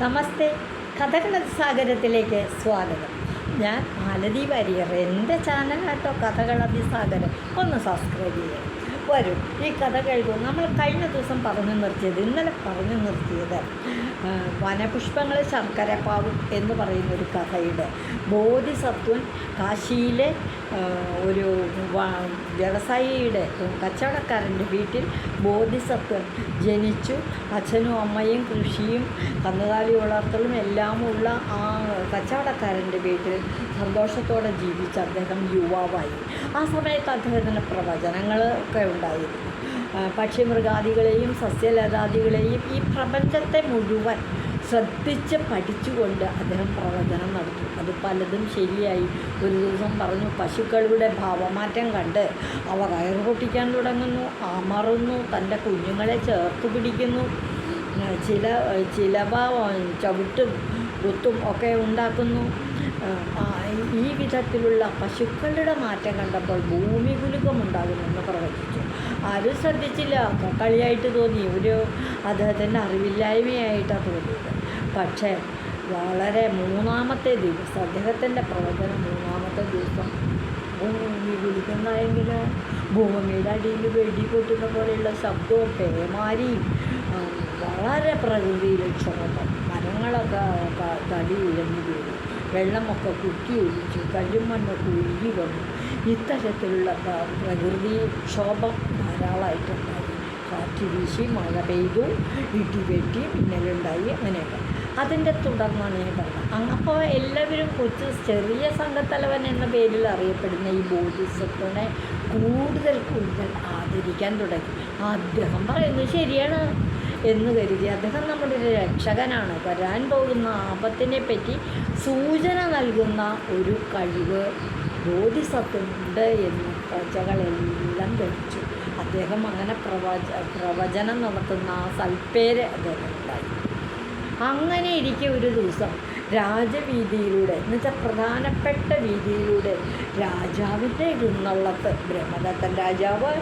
നമസ്തേ. കഥകള സാഗരത്തിലേക്ക് സ്വാഗതം. ഞാൻ മാലതി വാര്യർ എന്റെ ചാനലാട്ടോ കഥകളതി സാഗരം ഒന്ന് സബ്സ്ക്രൈബ് ചെയ്യാം. വരും. ഈ കഥ കേൾക്കും. നമ്മൾ കഴിഞ്ഞ ദിവസം പറഞ്ഞു നിർത്തിയത് ഇന്നലെ പറഞ്ഞു നിർത്തിയത് വനപുഷ്പങ്ങൾ ശർക്കരപ്പാവും എന്ന് പറയുന്നൊരു കഥയുടെ. ബോധിസത്വൻ കാശിയിലെ ഒരു വ്യവസായിയുടെ കച്ചവടക്കാരന്റെ വീട്ടിൽ ബോധിസത്വൻ ജനിച്ചു. അച്ഛനും അമ്മയും കൃഷിയും കന്നുകാലി വളർത്തലും എല്ലാമുള്ള ആ കച്ചവടക്കാരന്റെ വീട്ടിൽ സന്തോഷത്തോടെ ജീവിച്ച അദ്ദേഹം യുവാവായി. ആ സമയത്ത് അദ്ദേഹത്തിന് പ്രവചനങ്ങളൊക്കെ ഉണ്ടായിരുന്നു. പക്ഷി പക്ഷിമൃഗാദികളെയും സസ്യലതാദികളെയും ഈ പ്രപഞ്ചത്തെ മുഴുവൻ ശ്രദ്ധിച്ച് പഠിച്ചുകൊണ്ട് അദ്ദേഹം പ്രവചനം നടത്തി. അത് പലതും ശരിയായി. ഒരു ദിവസം പറഞ്ഞു പശുക്കളുടെ ഭാവമാറ്റം കണ്ട് അവ പൊട്ടിക്കാൻ തുടങ്ങുന്നു അമറുന്നു തന്റെ കുഞ്ഞുങ്ങളെ ചേർത്ത് പിടിക്കുന്നു. ചില ചിലവ ചവിട്ടും കുത്തും ഒക്കെ ഉണ്ടാക്കുന്നു. ഈ വിധത്തിലുള്ള പശുക്കളുടെ മാറ്റം കണ്ടപ്പോൾ ഭൂമി കുലുക്കമുണ്ടാകുമെന്ന് പ്രവചിച്ചു. ആരും ശ്രദ്ധിച്ചില്ല. കളിയായിട്ട് തോന്നി. ഒരു അദ്ദേഹത്തിന്റെ അറിവില്ലായ്മയായിട്ടാണ് തോന്നിയത്. പക്ഷേ വളരെ മൂന്നാമത്തെ ദിവസം അദ്ദേഹത്തിന്റെ പ്രവചനം മൂന്നാമത്തെ ദിവസം ഭൂമി വിളിക്കുന്നതെങ്കിൽ ഭൂമിയുടെ അടിയിൽ വെടി പൊട്ടുന്ന പോലെയുള്ള ശബ്ദവും പേമാരിയും വളരെ പ്രകൃതിയിൽ ക്ഷോഭം. മരങ്ങളൊക്കെ തടി ഉയർന്നു വീണു. വെള്ളമൊക്കെ കുത്തി ഒഴിച്ചു കല്ലും മണ്ണൊക്കെ ഉരുകി വന്നു. ഇത്തരത്തിലുള്ള പ്രകൃതി ക്ഷോഭം ധാരാളമായിട്ടുണ്ടായി. കാറ്റ് വീശി മഴ പെയ്തു ഇടി വെട്ടി മിന്നലുണ്ടായി അങ്ങനെയൊക്കെ. അതിന്റെ തുടർന്നാണ് ഞാൻ പറഞ്ഞത് അപ്പോൾ എല്ലാവരും കൊച്ചു ചെറിയ സംഘത്തലവൻ എന്ന പേരിൽ അറിയപ്പെടുന്ന ഈ ബോധിസത്വനെ കൂടുതൽ കൂടുതൽ ആദരിക്കാൻ തുടങ്ങി. അദ്ദേഹം പറയുന്നു ശരിയാണ് എന്ന് കരുതി. അദ്ദേഹം നമ്മുടെ ഒരു രക്ഷകനാണ്. വരാൻ പോകുന്ന ആപത്തിനെ പറ്റി സൂചന നൽകുന്ന ഒരു കഴിവ് ബോധിസത്വമുണ്ട് എന്ന് പ്രജകളെല്ലാം ധരിച്ചു. അദ്ദേഹം അങ്ങനെ പ്രവച പ്രവചനം നടത്തുന്ന സൽപ്പേര് അദ്ദേഹത്തിനുണ്ടായി അങ്ങനെ ഇരിക്കെ ഒരു ദിവസം രാജവീതിയിലൂടെ എന്നുവെച്ചാൽ പ്രധാനപ്പെട്ട വീതിയിലൂടെ രാജാവിന്റെ എഴുന്നള്ളത്ത് ബ്രഹ്മദത്തൻ രാജാവ്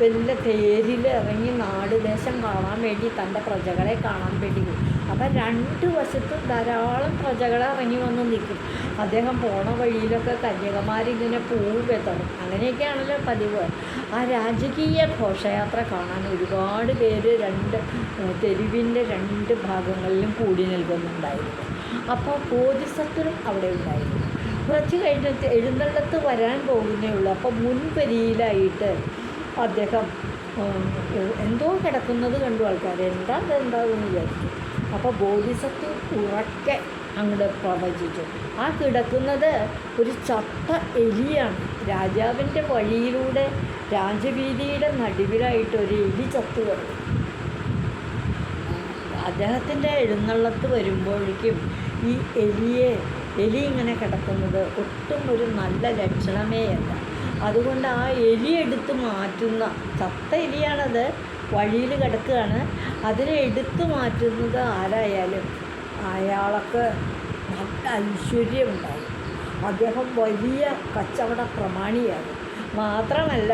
വലിയ തേരിൽ ഇറങ്ങി നാട് ദേശം കാണാൻ വേണ്ടി തന്റെ പ്രജകളെ കാണാൻ വേണ്ടി അപ്പം രണ്ട് വശത്തും ധാരാളം പ്രജകൾ ഇറങ്ങി വന്ന് നിൽക്കും. അദ്ദേഹം പോണ വഴിയിലൊക്കെ കന്യകമാരിങ്ങനെ പൂവ് വെത്തണം അങ്ങനെയൊക്കെയാണല്ലോ പതിവ്. ആ രാജകീയ ഘോഷയാത്ര കാണാൻ ഒരുപാട് പേര് രണ്ട് തെരുവിന്റെ രണ്ട് ഭാഗങ്ങളിലും കൂടി നിൽക്കുന്നുണ്ടായിരുന്നു. അപ്പോൾ ബോധിസത്വരും അവിടെ ഉണ്ടായിരുന്നു. കുറച്ച് കഴിഞ്ഞിട്ട് എഴുന്നള്ളത്ത് വരാൻ പോകുന്നേ ഉള്ളൂ. അപ്പോൾ മുൻപരിയിലായിട്ട് അദ്ദേഹം എന്തോ കിടക്കുന്നത് കണ്ടു ആൾക്കാർ എന്താ അതെന്താണെന്ന് വിചാരിച്ചു. അപ്പോൾ ബോധിസത്വം ഉറക്കെ അങ്ങോട്ട് പ്രവചിച്ചു. ആ കിടക്കുന്നത് ഒരു ചത്ത എലിയാണ്. രാജാവിന്റെ വഴിയിലൂടെ രാജവീതിയുടെ നടുവിലായിട്ട് ഒരു എലി ചത്തു കിടന്നു. അദ്ദേഹത്തിന്റെ എഴുന്നള്ളത്ത് വരുമ്പോഴേക്കും ഈ എലിയെ എലി ഇങ്ങനെ കിടക്കുന്നത് ഒട്ടും ഒരു നല്ല ലക്ഷണമേ അല്ല അതുകൊണ്ട് ആ എലി എടുത്ത് മാറ്റുന്ന ചത്ത എലിയാണത് വഴിയിൽ കിടക്കുകയാണ്. അതിനെ എടുത്തു മാറ്റുന്നത് ആരായാലും അയാൾക്ക് നല്ല ഐശ്വര്യമുണ്ടാകും അദ്ദേഹം വലിയ കച്ചവട പ്രമാണിയാകും മാത്രമല്ല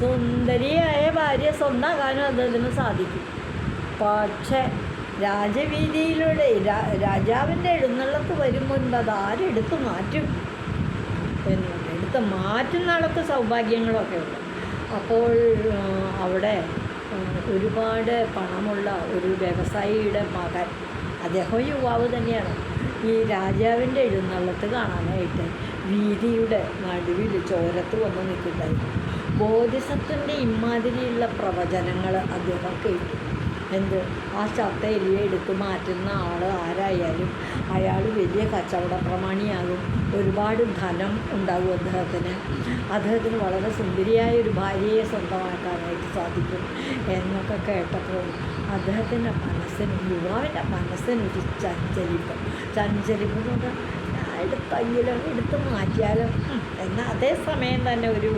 സുന്ദരിയായ ഭാര്യ സ്വന്തമാകാനും അദ്ദേഹത്തിന് സാധിക്കും. പക്ഷേ രാജവീതിയിലൂടെ രാജാവിന്റെ എഴുന്നള്ളത്ത് വരും മുൻപ് അത് ആരെടുത്ത് മാറ്റും? എടുത്ത് മാറ്റുന്ന ആൾക്ക് സൗഭാഗ്യങ്ങളൊക്കെ ഉണ്ട് അപ്പോൾ അവിടെ ഒരുപാട് പണമുള്ള ഒരു വ്യവസായിയുടെ മകൻ. അദ്ദേഹം യുവാവ് തന്നെയാണ്. ഈ രാജാവിന്റെ എഴുന്നള്ളത്ത് കാണാനായിട്ട് വീതിയുടെ നടുവിൽ ചോരത്ത് വന്ന് നിൽക്കുന്നുണ്ടായിരുന്നു. ബോധിസത്വന്റെ ഇമ്മാതിരിയുള്ള പ്രവചനങ്ങൾ അദ്ദേഹം കേട്ടു. എന്ത്? ആ ചത്ത എലിയെ എടുത്ത് മാറ്റുന്ന ആൾ ആരായാലും അയാൾ വലിയ കച്ചവട പ്രമാണിയാകും. ഒരുപാട് ധനം ഉണ്ടാകും അദ്ദേഹത്തിന്. അദ്ദേഹത്തിന് വളരെ സുന്ദരിയായ ഒരു ഭാര്യയെ സ്വന്തമാക്കാനായിട്ട് സാധിക്കും എന്നൊക്കെ കേട്ടപ്പോൾ അദ്ദേഹത്തിന്റെ മനസ്സിന് യുവാവിന്റെ മനസ്സിനൊരു ചഞ്ചലിപ്പ്. ചഞ്ചലിപ്പ് എന്ന് പറഞ്ഞാൽ എടുത്തയ്യലോ എടുത്ത് മാറ്റിയാലോ? എന്നാൽ അതേ സമയം തന്നെ ഒരു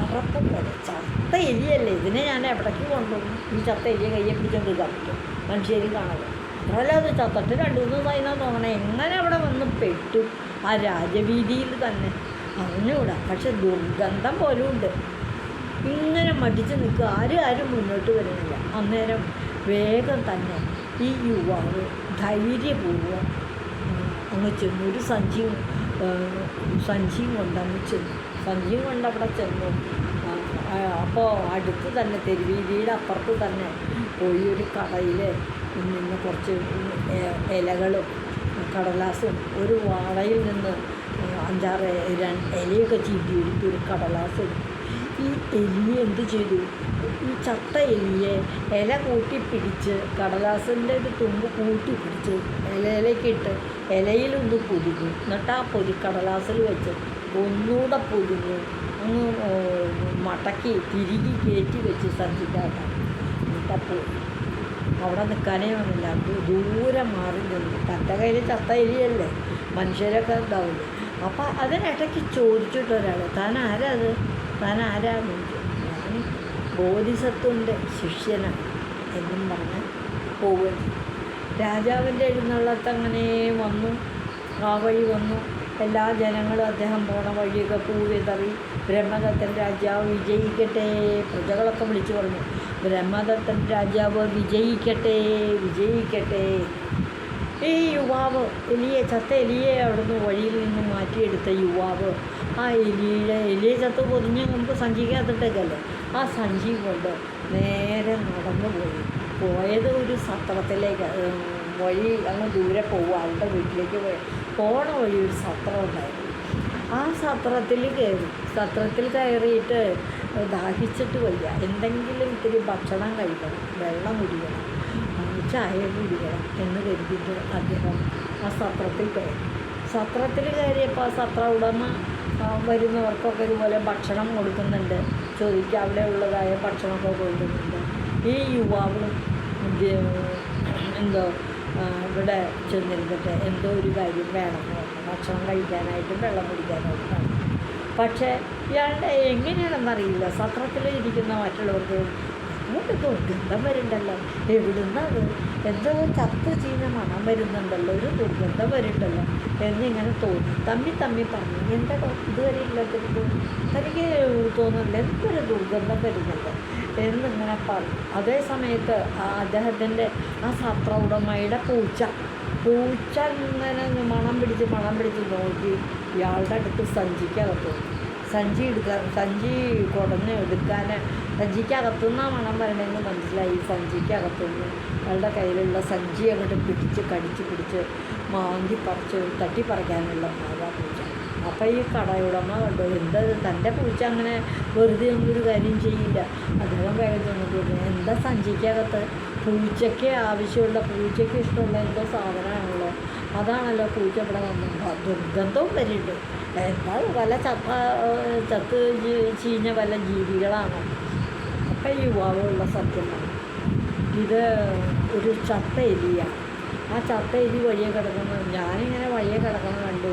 പോലെ ചത്ത എലിയല്ലേ? ഇതിനെ ഞാൻ എവിടേക്ക് കൊണ്ടുപോകും ഈ ചത്ത എലിയെ കയ്യെ ഇരിക്കാൻ പറ്റും മനുഷ്യരും കാണാതെ. അതല്ല അത് ചത്തിട്ട് രണ്ട് മൂന്ന് ദിവസമായി തോന്നണേ. എങ്ങനെ അവിടെ വന്ന് പെട്ടു? ആ രാജവീതിയിൽ തന്നെ. അറിഞ്ഞുകൂടാ. പക്ഷെ ദുർഗന്ധം പോലും ഉണ്ട്. ഇങ്ങനെ മടിച്ച് നിൽക്കുക. ആരും ആരും മുന്നോട്ട് വരുന്നില്ല. അന്നേരം വേഗം തന്നെ ഈ യുവാവ് ധൈര്യപൂർവം അങ്ങ് ചെന്നു ഒരു സഞ്ചിയും സഞ്ചിയും കൊണ്ടങ്ങ് ചെന്നു. സഞ്ചിയും കൊണ്ട് അവിടെ ചെന്നു. അപ്പോൾ അടുത്ത് തന്നെ തെരുവീതിയുടെ അപ്പുറത്ത് തന്നെ പോയി ഒരു കടയിൽ നിന്ന് കുറച്ച് ഇലകളും കടലാസും ഒരു വാഴയിൽ നിന്ന് അഞ്ചാറ് ഇലയൊക്കെ ചീറ്റി എടുത്ത് ഒരു കടലാസ്. ഈ എലി എന്ത് ചെയ്തു? ഈ ചത്ത എലിയെ ഇല കൂട്ടി പിടിച്ച് കടലാസിന്റെ ഒരു തുമ്പ് കൂട്ടി പിടിച്ച് ഇലയിലേക്കിട്ട് ഇലയിലൊന്ന് പൊതിക്കും എന്നിട്ട് ആ പൊതി കടലാസിൽ വെച്ച് ഒന്നുകൂടെ പൊതിഞ്ഞ് അങ്ങ് മടക്കി തിരികെ കയറ്റി വെച്ച് സഞ്ചിക്കാത്ത എന്നിട്ടപ്പോൾ അവിടെ നിൽക്കാനേ വന്നില്ല. ദൂരെ മാറി നിന്നു. തന്റെ കയ്യിൽ ചത്ത എലിയല്ലേ? മനുഷ്യരൊക്കെ ഉണ്ടാവില്ലേ? അപ്പം അതിനിടയ്ക്ക് ചോദിച്ചിട്ടൊരാൾ താൻ ആരാ അത് താൻ ആരാന്ന് ഞാൻ ബോധിസത്വന്റെ ശിഷ്യനാണ് എന്നും പറഞ്ഞ് പോവുക രാജാവിന്റെ എഴുന്നള്ളത്ത് അങ്ങനെ വന്നു. ആ വഴി വന്നു. എല്ലാ ജനങ്ങളും അദ്ദേഹം പോണ വഴിയൊക്കെ പൂവിതറി ബ്രഹ്മദത്തൻ രാജാവ് വിജയിക്കട്ടെ. പ്രജകളൊക്കെ വിളിച്ചു പറഞ്ഞു. ബ്രഹ്മദത്തൻ രാജാവ് വിജയിക്കട്ടെ വിജയിക്കട്ടെ. ഈ യുവാവ് എലിയെ ചത്ത എലിയെ അവിടുന്ന് വഴിയിൽ നിന്ന് മാറ്റിയെടുത്ത യുവാവ്. ആ എലിയുടെ എലിയെ ചത്ത് പൊതിഞ്ഞ് മുമ്പ് സഞ്ചിക്കകത്തിട്ടേക്കല്ലേ? ആ സഞ്ചി കൊണ്ട് നേരെ നടന്നു പോയി. പോയത് ഒരു സത്രത്തിലേക്ക് വഴി അങ്ങ് ദൂരെ പോകുക ആളുടെ വീട്ടിലേക്ക് പോയി. പോണ വഴി ഒരു സത്രം ഉണ്ടായിരുന്നു. ആ സത്രത്തിൽ കയറി സത്രത്തിൽ കയറിയിട്ട് ദാഹിച്ചിട്ട് വയ്യ. എന്തെങ്കിലും ഇത്തിരി ഭക്ഷണം കഴിക്കണം വെള്ളം കുടിക്കണം ചായ കുടിക്കണം എന്ന് കരുതിയിട്ട് അദ്ദേഹം ആ സത്രത്തിൽ കയറി. സത്രത്തിൽ കയറിയപ്പോൾ ആ സത്ര ഉടമ വരുന്നവർക്കൊക്കെ ഇതുപോലെ ഭക്ഷണം കൊടുക്കുന്നുണ്ട്. ചോദിക്കുക അവിടെ ഉള്ളതായ ഭക്ഷണമൊക്കെ കൊടുക്കുന്നുണ്ട്. ഈ യുവാവ് എന്തോ ഇവിടെ ചെന്നിരുന്നിട്ട് എന്തോ ഒരു കാര്യം വേണമെന്ന് പറഞ്ഞു. ഭക്ഷണം കഴിക്കാനായിട്ടും വെള്ളം കുടിക്കാനായിട്ടും പക്ഷേ ഇയാളുടെ എങ്ങനെയാണെന്നറിയില്ല സത്രത്തിൽ ഇരിക്കുന്ന മറ്റുള്ളവർക്ക് അങ്ങോട്ട് ദുർഗന്ധം വരുന്നുണ്ടല്ലോ. എവിടുന്നത് എന്തോ ചത്ത് ചീന മണം വരുന്നുണ്ടല്ലോ. ഒരു ദുർഗന്ധം വരുന്നുണ്ടല്ലോ എന്നിങ്ങനെ തോന്നി. തമ്മി തമ്മി പറഞ്ഞു. എന്താ ഇതുവരെ ഇല്ലാത്തൊരു തനിക്ക് തോന്നുന്നില്ല. എന്തൊരു ദുർഗന്ധം വരുന്നുണ്ട്? എന്നിങ്ങനെ പറഞ്ഞു അതേ സമയത്ത് അദ്ദേഹത്തിന്റെ ആ സത്ര ഉടമയുടെ പൂച്ച പൂച്ച ഇങ്ങനെ മണം പിടിച്ച് മണം പിടിച്ച് നോക്കി ഇയാളുടെ അടുത്ത് സഞ്ചിക്കകത്ത് സഞ്ചി എടുക്കാൻ സഞ്ചി കുടഞ്ഞ് എടുക്കാൻ സഞ്ചിക്കകത്തുനിന്നാണ് മണം വരണമെന്ന് മനസ്സിലായി. സഞ്ചിക്കകത്തുനിന്ന് അയാളുടെ കയ്യിലുള്ള സഞ്ചി അങ്ങോട്ട് പിടിച്ച് കടിച്ച് പിടിച്ച് മാന്തി പറിച്ച് തട്ടിപ്പറിക്കാനുള്ള ഭാഗം പൂച്ച. അപ്പം ഈ കടയുടമ കണ്ടോ. എന്താ തന്റെ പൂച്ച അങ്ങനെ വെറുതെ ഒന്നും ഒരു കാര്യം ചെയ്യില്ല. അദ്ദേഹം വേഗം ചെന്നിട്ട് എന്താ സഞ്ചിക്കകത്ത്? പൂച്ചയ്ക്ക് ആവശ്യമുള്ള പൂച്ചയ്ക്ക് ഇഷ്ടമുള്ള എന്തോ സാധനമാണല്ലോ. അതാണല്ലോ പൂച്ച ഇവിടെ വന്നത്. ദുർഗന്ധവും വരുന്നുണ്ട് എന്താ വല്ല ചത്ത ചത്ത് ചീഞ്ഞ വല്ല ജീവികളാണോ. അപ്പം യുവാവുള്ള സത്യമാണ് ഇത് ഒരു ചത്ത എലിയാണ് ആ ചത്ത എലി വഴിയെ കിടക്കുന്നത് ഞാനിങ്ങനെ വഴിയെ കിടക്കുന്നത് കണ്ടു.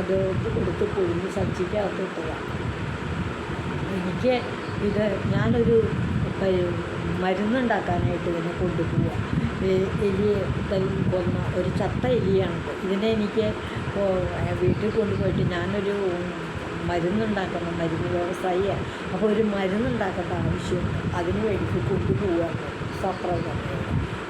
അത് എടുത്ത് പൊഴിഞ്ഞ് സഞ്ചിക്കകത്ത് ഇട്ടതാണ് എനിക്ക് ഇത് ഞാനൊരു മരുന്നുണ്ടാക്കാനായിട്ട് ഇതിനെ കൊണ്ടുപോവുക എലിയെ കൊന്ന ഒരു ചത്ത എലിയാണിത്. ഇതിനെ എനിക്ക് വീട്ടിൽ കൊണ്ടുപോയിട്ട് ഞാനൊരു മരുന്നുണ്ടാക്കണം മരുന്ന് വ്യവസായിയാണ് അപ്പോൾ ഒരു മരുന്നുണ്ടാക്കേണ്ട ആവശ്യമുണ്ട് അതിന് വേണ്ടിയിട്ട് കൊണ്ടുപോവുകയാണ് സത്ര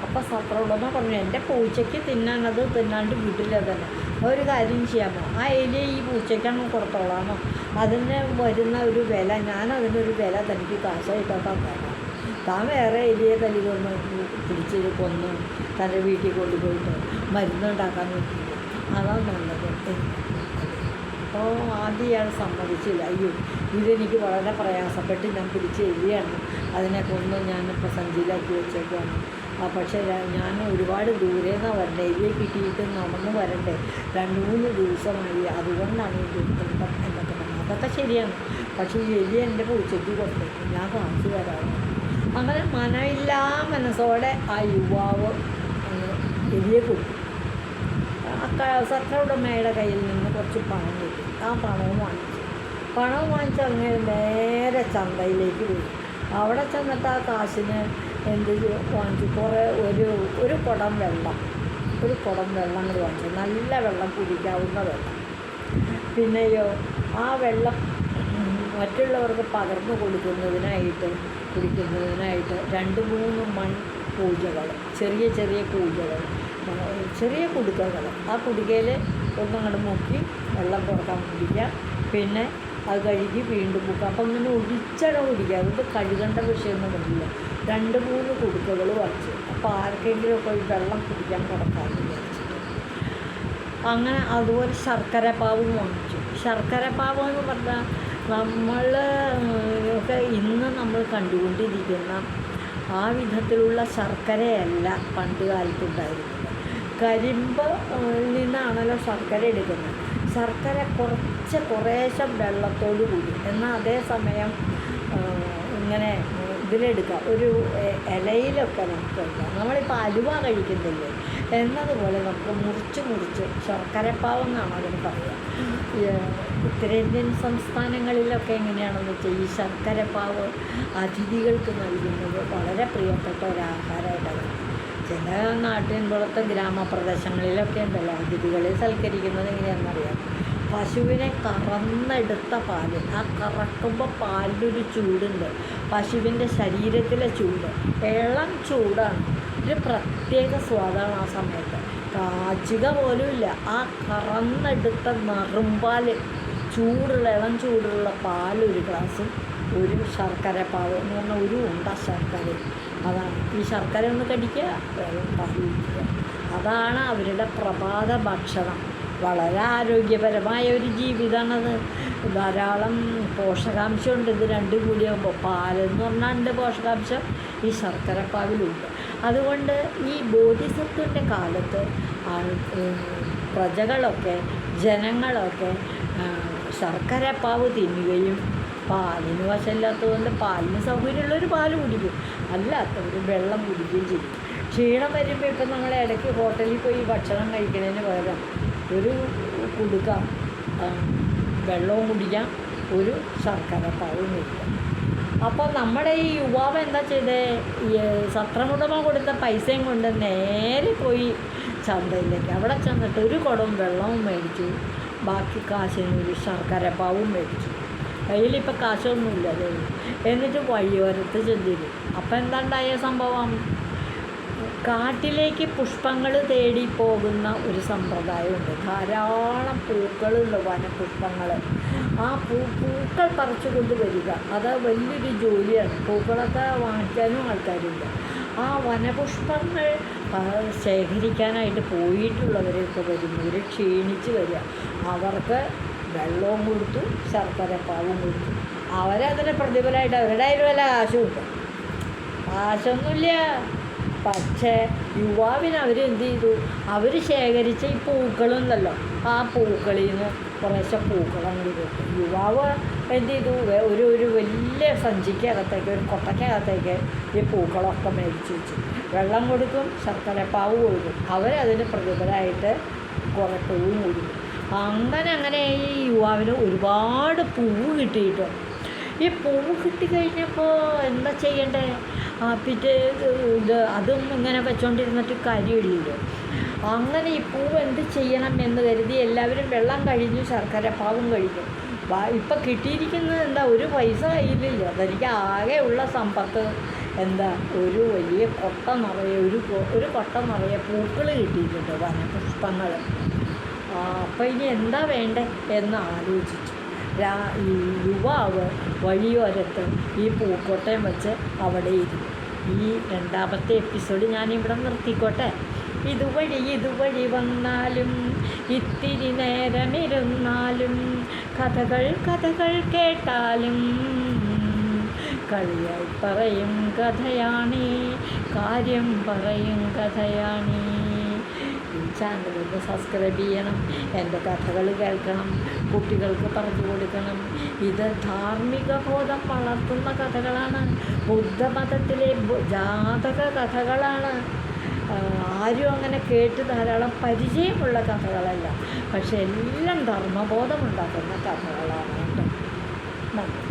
അപ്പോൾ സത്ര ഉടമ പറഞ്ഞു എന്റെ പൂച്ചയ്ക്ക് തിന്നാനത് തിന്നാണ്ട് വീട്ടിലെ തന്നെ. ഒരു കാര്യം ചെയ്യാമോ? ആ എലിയെ ഈ പൂച്ചയ്ക്കാണ് കൊടുത്തോളാമോ? അതിന് വരുന്ന ഒരു വില ഞാൻ അതിനൊരു വില തനിക്ക് കാശായിട്ട് തന്നേക്കാം താൻ വേറെ എലിയെ തല്ലി കൊന്ന് പിടിച്ച് കൊന്ന് തന്റെ വീട്ടിൽ കൊണ്ടുപോയിട്ട് മരുന്നുണ്ടാക്കാൻ നോക്കി അതാണ് നല്ലത്. അപ്പോൾ ആദ്യം സമ്മതിച്ചില്ല. അയ്യോ ഇതെനിക്ക് വളരെ പ്രയാസപ്പെട്ട് ഞാൻ പിടിച്ച് എഴുതിയാണ് അതിനെ കൊന്ന് ഞാനിപ്പോൾ സഞ്ചിയിലാക്കി വെച്ചേക്കാണ് പക്ഷേ ഞാൻ- ഒരുപാട് ദൂരെ നിന്നാണ് വരണ്ടേ എഴുതി കിട്ടിയിട്ട് നടന്ന് വരണ്ടേ. രണ്ട് മൂന്ന് ദിവസമായി. അതുകൊണ്ടാണ് ഈ ദുർഗന്ധം എന്നൊക്കെ പറഞ്ഞത്. അതൊക്കെ ശരിയാണ്. പക്ഷേ ഈ എലി എന്റെ പൂച്ചയ്ക്ക് കൊടുത്തേക്കും ഞാൻ കാണിച്ചു തരാറ് അങ്ങനെ മനമില്ലാ മനസ്സോടെ ആ യുവാവ് എലിയെ കൊടുത്തു സത്ര ഉടമയുടെ കയ്യിൽ നിന്ന് കുറച്ച് പണം കിട്ടി. ആ പണവും വാങ്ങിച്ചു. പണവും വാങ്ങിച്ച് അങ്ങനെ നേരെ ചന്തയിലേക്ക് പോയി. അവിടെ ചെന്നിട്ട് ആ കാശിന് എന്ത്? വാങ്ങിച്ചു. കുറേ ഒരു ഒരു കുടം വെള്ളം. ഒരു കുടം വെള്ളം കൂടി വാങ്ങിച്ചു. നല്ല വെള്ളം കുടിക്കാവുന്ന വെള്ളം. പിന്നെയോ ആ വെള്ളം മറ്റുള്ളവർക്ക് പകർന്നു കൊടുക്കുന്നതിനായിട്ട് കുടിക്കുന്നതിനായിട്ട് രണ്ട് മൂന്ന് മൺ പൂജകൾ ചെറിയ ചെറിയ പൂജകൾ ചെറിയ കുടുക്കകൾ ആ കുടുക്കയിൽ ഒന്നങ്ങോട്ട് മുക്കി വെള്ളം തുറക്കാൻ കുടിക്കുക. പിന്നെ അത് കഴുകി വീണ്ടും മുക്കുക. അപ്പം ഇങ്ങനെ ഒഴിച്ചട കുടിക്കുക. അതുകൊണ്ട് കഴുകേണ്ട വിഷയമൊന്നും വരില്ല. രണ്ട് മൂന്ന് കുടുക്കകൾ വച്ച്. അപ്പോൾ ആർക്കെങ്കിലും ഒക്കെ ഈ വെള്ളം കുടിക്കാൻ കൊടുക്കാമെന്ന് അങ്ങനെ അതുപോലെ ശർക്കര പാവും വാങ്ങിച്ചു. ശർക്കര പാവം എന്ന് പറഞ്ഞാൽ നമ്മൾ ഒക്കെ ഇന്ന് നമ്മൾ കണ്ടുകൊണ്ടിരിക്കുന്ന ആ വിധത്തിലുള്ള ശർക്കരയല്ല പണ്ട് കാലത്തുണ്ടായിരുന്നത് കരിമ്പ് നിന്നാണല്ലോ ശർക്കര എടുക്കുന്നത്. ശർക്കര കുറച്ച് കുറേശം വെള്ളത്തോട് കൂടി. എന്നാൽ അതേസമയം ഇങ്ങനെ ഇതിലെടുക്കാം ഒരു ഇലയിലൊക്കെ നമുക്ക് എടുക്കാം നമ്മളിപ്പോൾ അലുവ കഴിക്കുന്നില്ലേ? എന്നതുപോലെ നമുക്ക് മുറിച്ച് മുറിച്ച് ശർക്കരപ്പാവ് എന്നാണ് അതിന് പറയുക. ഉത്തരേന്ത്യൻ സംസ്ഥാനങ്ങളിലൊക്കെ എങ്ങനെയാണെന്ന് വെച്ചാൽ ഈ ശർക്കരപ്പാവ് അതിഥികൾക്ക് നൽകുന്നത് വളരെ പ്രിയപ്പെട്ട ഒരു ആഹാരമായിട്ടാണ്. ചില നാട്ടിൻപുറത്തെ ഗ്രാമപ്രദേശങ്ങളിലൊക്കെ ഉണ്ടല്ലോ. അതിഥികളെ സൽക്കരിക്കുന്നത് എങ്ങനെയാണെന്നറിയാം പശുവിനെ കറന്നെടുത്ത പാൽ ആ കറക്കുമ്പോൾ ഒരു ചൂടുണ്ട്. പശുവിന്റെ ശരീരത്തിലെ ചൂട്. ഇളം ചൂടാണ്. ഒരു പ്രത്യേക സ്വാദാണ് ആ സമയത്ത്. കാച്ചുക പോലുമില്ല ആ കറന്നെടുത്ത നറുമ്പാൽ ചൂടുള്ള ഇളം ചൂടുള്ള പാൽ ഒരു ഗ്ലാസും ഒരു ശർക്കര പാവ് എന്ന് പറഞ്ഞാൽ ഒരു ഉണ്ട ശർക്കര അതാണ് ഈ ശർക്കര ഒന്ന് കടിക്കുക അതാണ് അവരുടെ പ്രഭാത ഭക്ഷണം. വളരെ ആരോഗ്യപരമായ ഒരു ജീവിതമാണത് ധാരാളം പോഷകാംശമുണ്ട്. ഇത് രണ്ടും കൂടിയാകുമ്പോൾ പാലെന്ന് പറഞ്ഞാൽ ഉണ്ട് പോഷകാംശം ഈ ശർക്കരപ്പാവിലുണ്ട്. അതുകൊണ്ട് ഈ ബോധിസത്വന്റെ കാലത്ത് പ്രജകളൊക്കെ ജനങ്ങളൊക്കെ ശർക്കരപ്പാവ് തിന്നുകയും പാലിന് വശമില്ലാത്തതുകൊണ്ട് പാലിന് സൗകര്യമുള്ളൊരു പാൽ കുടിക്കും. അല്ലാത്തവർ വെള്ളം കുടിക്കുകയും ചെയ്യും. ക്ഷീണം വരുമ്പോൾ ഇപ്പം നമ്മൾ ഇടയ്ക്ക് ഹോട്ടലിൽ പോയി ഭക്ഷണം കഴിക്കുന്നതിന് പകരം ഒരു കുടുക്കാം വെള്ളവും കുടിക്കാം ഒരു ശർക്കര പാവും കുടിക്കാം. അപ്പോൾ നമ്മുടെ ഈ യുവാവ് എന്താ ചെയ്തേ? സത്രമുടമ കൊടുത്ത പൈസയും കൊണ്ട് നേരെ പോയി ചന്തയിലേക്ക്. അവിടെ ചെന്നിട്ട് ഒരു കുടം വെള്ളവും മേടിച്ചു ബാക്കി കാശിന് ഒരു ശർക്കര പാവും മേടിച്ചു. കയ്യിലിപ്പോൾ കാശൊന്നുമില്ല. എന്നിട്ട് വഴിയോരത്ത് ചെന്നിരുന്നു അപ്പം എന്താണ്ടായ സംഭവം? കാട്ടിലേക്ക് പുഷ്പങ്ങൾ തേടി പോകുന്ന ഒരു സമ്പ്രദായമുണ്ട്. ധാരാളം പൂക്കളുണ്ട് വനപുഷ്പങ്ങൾ ആ പൂ പൂക്കൾ പറിച്ചു കൊണ്ടുവരിക അത് വലിയൊരു ജോലിയാണ്. പൂക്കളൊക്കെ വാങ്ങിക്കാനും ആൾക്കാരുണ്ട്. ആ വനപുഷ്പങ്ങൾ ശേഖരിക്കാനായിട്ട് പോയിട്ടുള്ളവരെയൊക്കെ വരുന്നവർ ക്ഷീണിച്ച് വരിക. അവർക്ക് വെള്ളവും കൊടുത്തു ശർക്കര പാവും കൊടുത്തു. അവരതിന് പ്രതിഫലമായിട്ട് അവരുടെ അതിൽ വല്ല കാശും ഉണ്ട്? കാശൊന്നുമില്ല പക്ഷേ യുവാവിന് അവരെന്ത് ചെയ്തു? അവർ ശേഖരിച്ച ഈ പൂക്കളുണ്ടല്ലോ ആ പൂക്കളിൽ നിന്ന് കുറേശ്ശെ പൂക്കൾ കിട്ടും യുവാവ് എന്ത് ചെയ്തു? ഒരു ഒരു വലിയ സഞ്ചിക്കകത്തേക്ക് ഒരു കൊട്ടയ്ക്കകത്തേക്ക് ഈ പൂക്കളൊക്കെ മേടിച്ച് വെച്ചു. വെള്ളം കൊടുക്കും ശർക്കരപ്പാവ് കൊടുക്കും. അവരതിന് പ്രതിഫലമായിട്ട് കുറേ പൂവും കൊടുക്കും. അങ്ങനെ അങ്ങനെ ഈ യുവാവിന് ഒരുപാട് പൂവ് കിട്ടിയിട്ടോ. ഈ പൂവ് കിട്ടിക്കഴിഞ്ഞപ്പോൾ എന്താ ചെയ്യണ്ടേ? പിറ്റേ ഇത് അതും ഇങ്ങനെ വെച്ചോണ്ടിരുന്നിട്ട് കാര്യമില്ലല്ലോ. അങ്ങനെ ഈ പൂവ് എന്ത് ചെയ്യണം എന്ന് കരുതി എല്ലാവരും വെള്ളം കഴിഞ്ഞു ശർക്കര പാവം കഴിഞ്ഞു. ഇപ്പം കിട്ടിയിരിക്കുന്നത് എന്താ ഒരു പൈസ കയ്യിലില്ല. അതെനിക്ക് ആകെ ഉള്ള സമ്പത്ത്. എന്താ ഒരു വലിയ കൊട്ട നിറയെ ഒരു ഒരു കൊട്ട നിറയെ പൂക്കൾ കിട്ടിയിട്ടുണ്ട് വനപുഷ്പങ്ങൾ അപ്പം ഇനി എന്താ വേണ്ടേ എന്ന് ആലോചിച്ചു. രാ ഈ യുവാവ് വഴിയോരത്ത് ഈ പൂക്കോട്ടയം വെച്ച് അവിടെ ഇരുന്നു. ഈ രണ്ടാമത്തെ എപ്പിസോഡ് ഞാൻ ഞാനിവിടെ നിർത്തിക്കോട്ടെ. ഇതുവഴി ഇതുവഴി വന്നാലും ഇത്തിരി നേരമിരുന്നാലും കഥകൾ കഥകൾ കേട്ടാലും കളിയായി പറയും കഥയാണേ കാര്യം പറയും കഥയാണീ. ഈ ചാനലൊന്ന് സബ്സ്ക്രൈബ് ചെയ്യണം. എന്റെ കഥകൾ കേൾക്കണം. കുട്ടികൾക്ക് പറഞ്ഞു കൊടുക്കണം. ഇത് ധാർമ്മിക ബോധം വളർത്തുന്ന കഥകളാണ്. ബുദ്ധമതത്തിലെ ജാതക കഥകളാണ്. ആരും അങ്ങനെ കേട്ട് ധാരാളം പരിചയമുള്ള കഥകളല്ല. പക്ഷെ എല്ലാം ധർമ്മബോധമുണ്ടാക്കുന്ന കഥകളാണ് കേട്ടോ. നന്ദി.